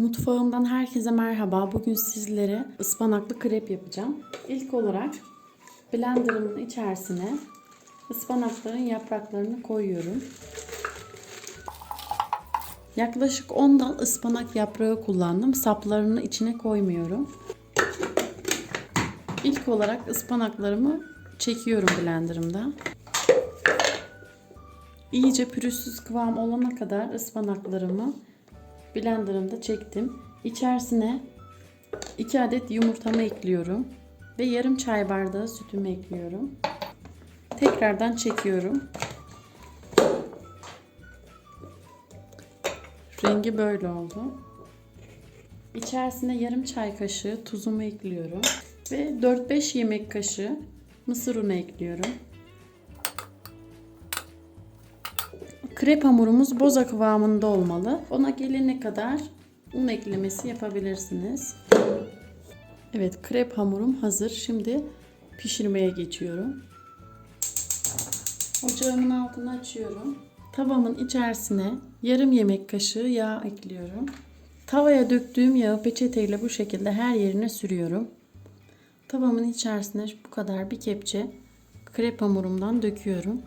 Mutfağımdan herkese merhaba. Bugün sizlere ıspanaklı krep yapacağım. İlk olarak blenderımın içerisine ıspanakların yapraklarını koyuyorum. Yaklaşık 10 dal ıspanak yaprağı kullandım. Saplarını içine koymuyorum. İlk olarak ıspanaklarımı çekiyorum blenderımda. İyice pürüzsüz kıvam olana kadar ıspanaklarımı blenderımda çektim. İçerisine 2 adet yumurtamı ekliyorum ve yarım çay bardağı sütümü ekliyorum. Tekrardan çekiyorum. Rengi böyle oldu. İçerisine yarım çay kaşığı tuzumu ekliyorum ve 4-5 yemek kaşığı mısır unu ekliyorum. Krep hamurumuz boza kıvamında olmalı. Ona gelene kadar un eklemesi yapabilirsiniz. Evet krep hamurum hazır. Şimdi pişirmeye geçiyorum. Ocağımın altını açıyorum. Tavamın içerisine yarım yemek kaşığı yağ ekliyorum. Tavaya döktüğüm yağı peçeteyle bu şekilde her yerine sürüyorum. Tavamın içerisine bu kadar bir kepçe krep hamurumdan döküyorum.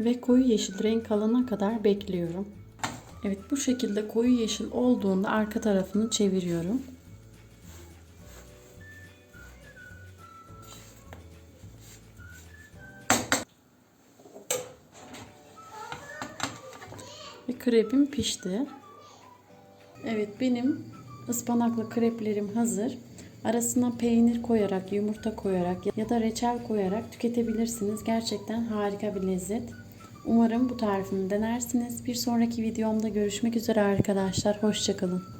Ve koyu yeşil renk alana kadar bekliyorum. Evet bu şekilde koyu yeşil olduğunda arka tarafını çeviriyorum. Ve krepim pişti. Evet benim ıspanaklı kreplerim hazır. Arasına peynir koyarak, yumurta koyarak ya da reçel koyarak tüketebilirsiniz. Gerçekten harika bir lezzet. Umarım bu tarifimi denersiniz. Bir sonraki videomda görüşmek üzere arkadaşlar. Hoşçakalın.